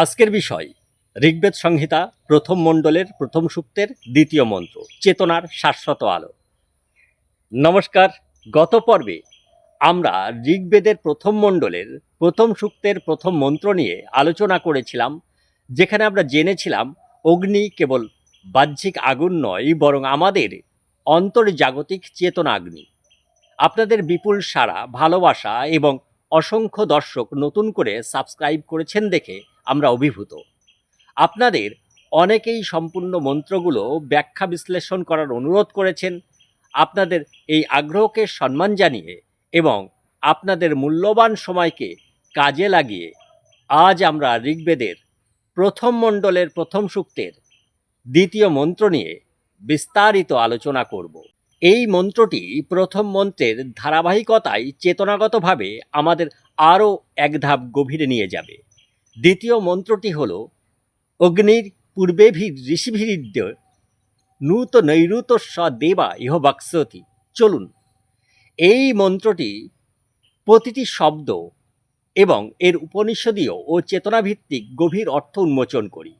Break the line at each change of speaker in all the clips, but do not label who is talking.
আজকের বিষয়, ঋগ্বেদ সংহিতা প্রথম মণ্ডলের প্রথম সূক্তের দ্বিতীয় মন্ত্র, চেতনার শাশ্বত আলো। নমস্কার, গত পর্বে আমরা ঋগ্বেদের প্রথম মণ্ডলের প্রথম সূক্তের প্রথম মন্ত্র নিয়ে আলোচনা করেছিলাম, যেখানে আমরা জেনেছিলাম অগ্নি কেবল বাহ্যিক আগুন নয়, বরং আমাদের অন্তর্জাগতিক চেতনা চেতনাগ্নি। আপনাদের বিপুল সারা ভালোবাসা এবং অসংখ্য দর্শক নতুন করে সাবস্ক্রাইব করেছেন দেখে আমরা অভিভূত। আপনাদের অনেকেই সম্পূর্ণ মন্ত্রগুলো ব্যাখ্যা বিশ্লেষণ করার অনুরোধ করেছেন। আপনাদের এই আগ্রহকে সম্মান জানিয়ে এবং আপনাদের মূল্যবান সময়কে কাজে লাগিয়ে আজ আমরা ঋগ্বেদের প্রথম মণ্ডলের প্রথম সূক্তের দ্বিতীয় মন্ত্র নিয়ে বিস্তারিত আলোচনা করব। এই মন্ত্রটি প্রথম মন্ত্রের ধারাবাহিকতায় চেতনাগতভাবে আমাদের আরও এক ধাপ গভীরে নিয়ে যাবে। দ্বিতীয় মন্ত্রটি হল, অগ্নির পূর্বেভি ঋষিভিরিদ্য নূত নৈরুত স দেবা ইহ বাক্সতি চলুন, এই মন্ত্রটি প্রতিটি শব্দ এবং এর উপনিষদীয় ও চেতনাভিত্তিক গভীর অর্থ উন্মোচন করি।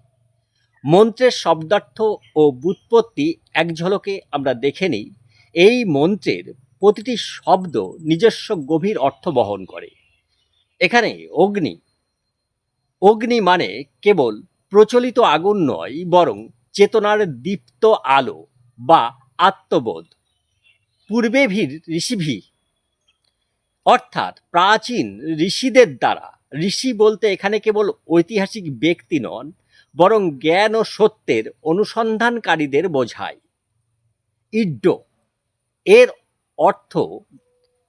মন্ত্রের শব্দার্থ ও বুৎপত্তি এক ঝলকে আমরা দেখে নিই, এই মন্ত্রের প্রতিটি শব্দ নিজস্ব গভীর অর্থ বহন করে। এখানে অগ্নি অগ্নি মানে কেবল প্রচলিত আগুন নয়, বরং চেতনার দীপ্ত আলো বা আত্মবোধ। পূর্বে ভীর ঋষিভি। অর্থাৎ প্রাচীন ঋষিদের দ্বারা ঋষি বলতে এখানে কেবল ঐতিহাসিক ব্যক্তি নন, বরং জ্ঞান ও সত্যের অনুসন্ধানকারীদের বোঝায়। ইড্ড। এর অর্থ,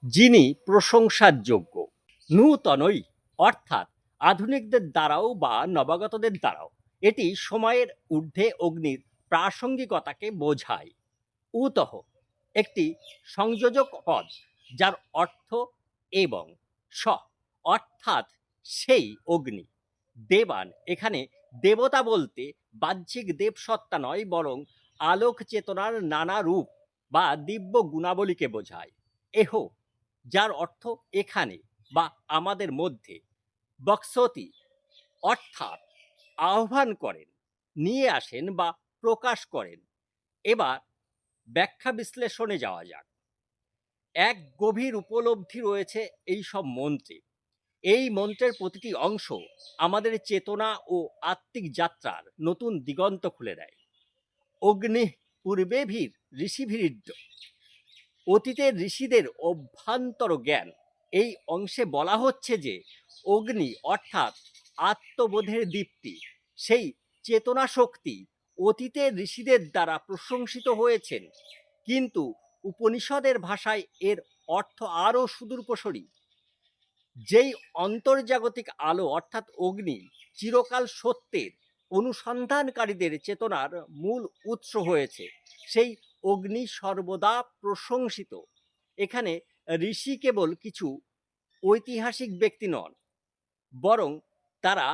যিনি প্রশংসার যোগ্য। নূতনই অর্থাৎ আধুনিকদের দ্বারাও বা নবাগতদের দ্বারাও এটি সময়ের ঊর্ধ্বে অগ্নির প্রাসঙ্গিকতাকে বোঝায়। উতহ একটি সংযোজক পদ যার অর্থ এবং স অর্থাৎ সেই অগ্নি। দেবান এখানে দেবতা বলতে বাহ্যিক দেবসত্তা নয় বরং আলোক চেতনার নানা রূপ বা দিব্য গুণাবলীকে বোঝায়। এহ, যার অর্থ এখানে বা আমাদের মধ্যে বক্সতি অর্থাৎ আহ্বান করেন, নিয়ে আসেন বা প্রকাশ করেন। এবার ব্যাখ্যা বিশ্লেষণে যাওয়া যাক। এক গভীর উপলব্ধি রয়েছে এই সব মন্ত্রে। এই মন্ত্রের প্রতিটি অংশ আমাদের চেতনা ও আত্মিক যাত্রার নতুন দিগন্ত খুলে দেয়। অগ্নি পূর্বে ভীর ঋষিভিরিদ্য অতীতের ঋষিদের অভ্যন্তর জ্ঞান এই অংশে বলা হচ্ছে যে, অগ্নি অর্থাৎ আত্মবোধের দীপ্তি, সেই চেতনা শক্তি অতীতের ঋষিদের দ্বারা প্রশংসিত হয়েছেন। কিন্তু উপনিষদের ভাষায় এর অর্থ আরও সুদূরপ্রসারী। যেই অন্তর্জাগতিক আলো অর্থাৎ অগ্নি চিরকাল সত্যের অনুসন্ধানকারীদের চেতনার মূল উৎস হয়েছে, সেই অগ্নি সর্বদা প্রশংসিত। এখানে ঋষি কেবল কিছু ঐতিহাসিক ব্যক্তি নন, বরং তারা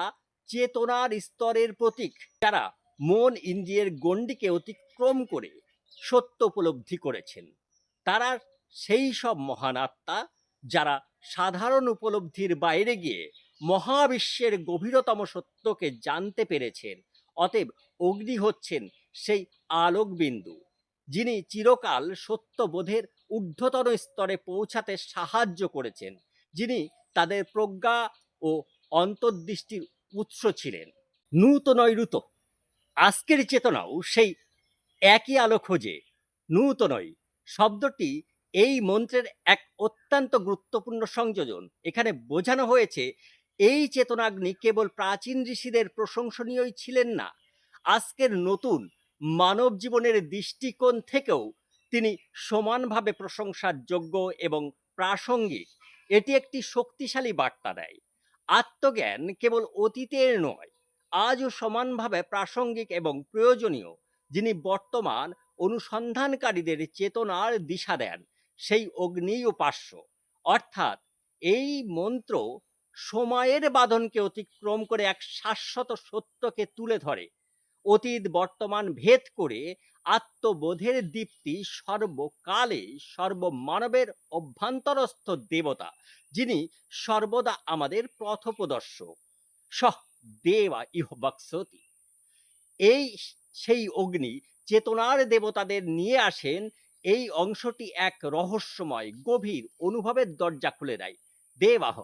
চেতনার স্তরের প্রতীক। যারা মন ইন্দ্রিয়ের গণ্ডিকে অতিক্রম করে সত্য উপলব্ধি করেছেন। তারা সেই সব মহান আত্মা যারা সাধারণ উপলব্ধির বাইরে গিয়ে মহাবিশ্বের গভীরতম সত্যকে জানতে পেরেছেন, অতএব অগ্নি হচ্ছেন সেই আলোকবিন্দু, যিনি চিরকাল সত্যবোধের ঊর্ধ্বতন স্তরে পৌঁছাতে সাহায্য করেছেন, যিনি তাদের প্রজ্ঞা ও অন্তর্দৃষ্টির উৎস ছিলেন। নূতনৈরুত আজকের চেতনাও সেই একই আলো খোঁজে। নূতনই শব্দটি এই মন্ত্রের এক অত্যন্ত গুরুত্বপূর্ণ সংযোজন। এখানে বোঝানো হয়েছে, এই চেতনাগ্নি কেবল প্রাচীন ঋষিদের প্রশংসনীয়ই ছিলেন না, আজকের নতুন মানব জীবনের দৃষ্টিকোণ থেকেও তিনি সমানভাবে প্রশংসার যোগ্য এবং প্রাসঙ্গিক। এটি একটি শক্তিশালী বার্তা দেয়। আত্মজ্ঞান কেবল অতীতের নয়, আজও সমানভাবে প্রাসঙ্গিক এবং প্রয়োজনীয়, যিনি বর্তমান অনুসন্ধানকারীদের চেতনার দিশা দেন, সেই অগ্নি উপাস্য। অর্থাৎ এই মন্ত্র সময়ের বাঁধনকে অতিক্রম করে এক শাশ্বত সত্যকে তুলে ধরে। অতীত বর্তমান ভেদ করে আত্মবোধের দীপ্তি সর্বকালে সর্বমানবের অভ্যন্তরস্থ দেবতা, যিনি সর্বদা আমাদের পথপ্রদর্শক। সহ দেবা ইহ বক্সতি। এই সেই অগ্নি চেতনার দেবতাদের নিয়ে আসেন, এই অংশটি এক রহস্যময়, গভীর অনুভবের দরজা খুলে দেয়। দেবাহ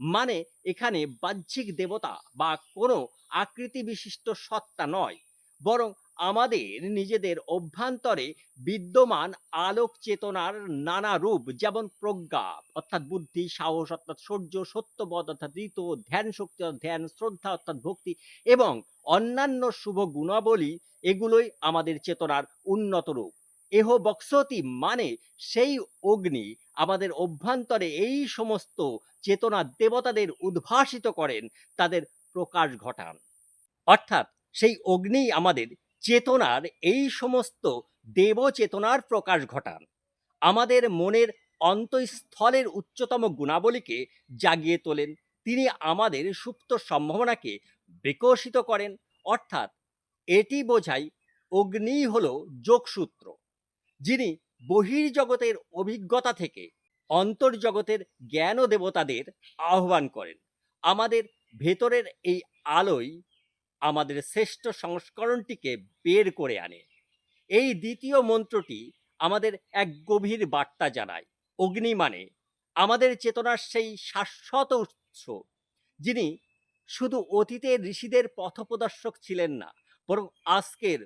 মানে এখানে বাহ্যিক দেবতা বা কোনো আকৃতি বিশিষ্ট সত্তা নয়। বরং আমাদের নিজেদের অভ্যন্তরে বিদ্যমান আলোক চেতনার নানা রূপ, যেমন প্রজ্ঞা, অর্থাৎ বুদ্ধি, সাহস, অর্থাৎ সৌর্য, সত্যবোধ, অর্থাৎ ঋত ধ্যান শক্তি ধ্যান, শ্রদ্ধা, অর্থাৎ ভক্তি এবং অন্যান্য শুভ গুণাবলী, এগুলোই আমাদের চেতনার উন্নত রূপ। এহ বক্সতি মানে সেই অগ্নি আমাদের অভ্যন্তরে এই সমস্ত চেতনা দেবতাদের উদ্ভাসিত করেন, তাদের প্রকাশ ঘটান। অর্থাৎ সেই অগ্নি আমাদের চেতনার এই সমস্ত দেব চেতনার প্রকাশ ঘটান। আমাদের মনের অন্তঃস্থলের উচ্চতম গুণাবলীকে জাগিয়ে তোলেন। তিনি আমাদের সুপ্ত সম্ভাবনাকে বিকশিত করেন। অর্থাৎ এটি বোঝায় অগ্নি হল যোগসূত্র, যিনি বহির্জগতের অভিজ্ঞতা থেকে অন্তর্জগতের জ্ঞান দেবতাদের আহ্বান করেন। আমাদের ভেতরের এই আলোয় আমাদের শ্রেষ্ঠ সংস্করণটিকে বের করে আনে। এই দ্বিতীয় মন্ত্রটি আমাদের এক গভীর বার্তা জানায়। অগ্নি মানে আমাদের চেতনার সেই শাশ্বত উৎস, যিনি শুধু অতীতের ঋষিদের পথপ্রদর্শক ছিলেন না, বরং আজকের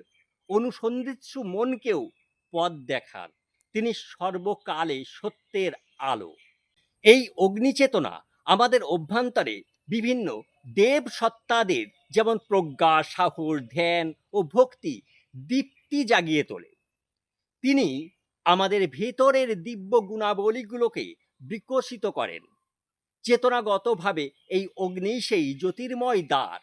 অনুসন্ধিৎসু মনকেও পথ দেখান। তিনি সর্বকালে সত্যের আলো। এই অগ্নিচেতনা আমাদের অভ্যন্তরে বিভিন্ন দেব সত্তাদের যেমন প্রজ্ঞা, সাহস, ধ্যান ও ভক্তি দীপ্তি জাগিয়ে তোলে। তিনি আমাদের ভেতরের দিব্য গুণাবলীগুলোকে বিকশিত করেন। চেতনাগতভাবে এই অগ্নি সেই জ্যোতির্ময় দ্বার,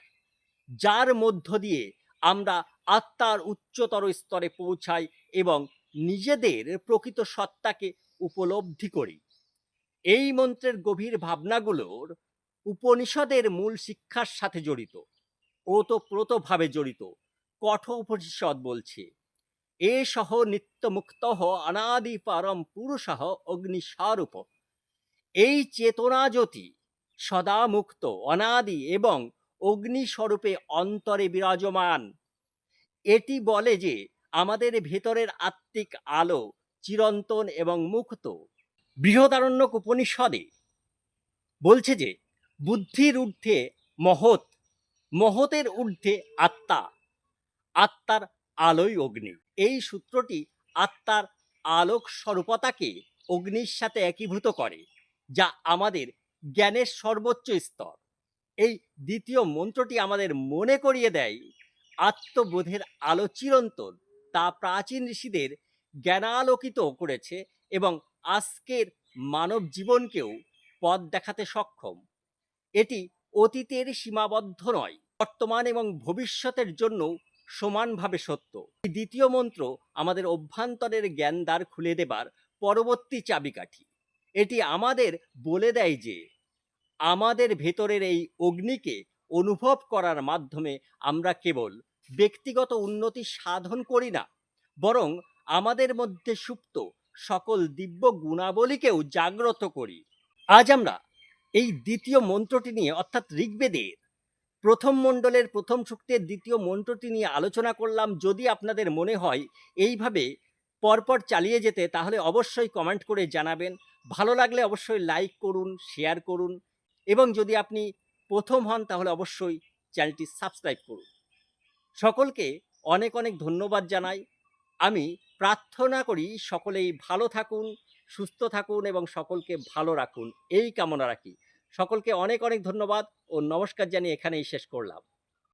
যার মধ্য দিয়ে আমরা আত্মার উচ্চতর স্তরে পৌঁছাই এবং নিজেদের প্রকৃত সত্তাকে উপলব্ধি করি। এই মন্ত্রের গভীর ভাবনাগুলোর উপনিষদের মূল শিক্ষার সাথে জড়িত। ওতপ্রোতভাবে জড়িত। কঠোপনিষদ বলছে এ সহ নিত্যমুক্ত অনাদি পরম পুরুষ অগ্নিস্বরূপ এই চেতনা জ্যোতি সদা মুক্ত, অনাদি এবং অগ্নিস্বরূপে অন্তরে বিরাজমান। এটি বলে যে, আমাদের ভেতরের আত্মিক আলো চিরন্তন এবং মুক্ত। বৃহদারণ্যক উপনিষদে বলছে যে বুদ্ধির ঊর্ধ্বে মহৎ, মহতের ঊর্ধ্বে আত্মা, আত্মার আলোই অগ্নি। এই সূত্রটি আত্মার আলোক স্বরূপতাকে অগ্নির সাথে একীভূত করে, যা আমাদের জ্ঞানের সর্বোচ্চ স্তর। এই দ্বিতীয় মন্ত্রটি আমাদের মনে করিয়ে দেয়, আত্মবোধের আলো চিরন্তন, তা প্রাচীন ঋষিদের জ্ঞানালোকিত করেছে এবং আজকের মানব জীবনকেও পথ দেখাতে সক্ষম। এটি অতীতের সীমাবদ্ধ নয়, বর্তমান এবং ভবিষ্যতের জন্য সমানভাবে সত্য। এই দ্বিতীয় মন্ত্র আমাদের অভ্যন্তরের জ্ঞানদ্বার খুলে দেবার পরবর্তী চাবিকাঠি। এটি আমাদের বলে দেয় যে, আমাদের ভেতরের এই অগ্নিকে অনুভব করার মাধ্যমে আমরা কেবল ব্যক্তিগত উন্নতি সাধন করি না, বরং আমাদের মধ্যে সুপ্ত সকল দিব্য গুণাবলীকেও জাগ্রত করি। আজ আমরা এই দ্বিতীয় মন্ত্রটি নিয়ে, অর্থাৎ ঋগ্বেদের প্রথম মণ্ডলের প্রথম সূক্তের দ্বিতীয় মন্ত্রটি নিয়ে আলোচনা করলাম, যদি আপনাদের মনে হয় এইভাবে পরপর চালিয়ে যেতে, তাহলে অবশ্যই কমেন্ট করে জানাবেন। ভালো লাগলে অবশ্যই লাইক করুন শেয়ার করুন, এবং যদি আপনি প্রথম হন, তাহলে অবশ্যই চ্যানেলটি সাবস্ক্রাইব করুন। সকলকে অনেক অনেক ধন্যবাদ জানাই। আমি প্রার্থনা করি সকলেই ভালো থাকুন, সুস্থ থাকুন, এবং সকলকে ভালো রাখুন। এই কামনা রাখি। সকলকে অনেক অনেক ধন্যবাদ ও নমস্কার জানিয়ে এখানেই শেষ করলাম।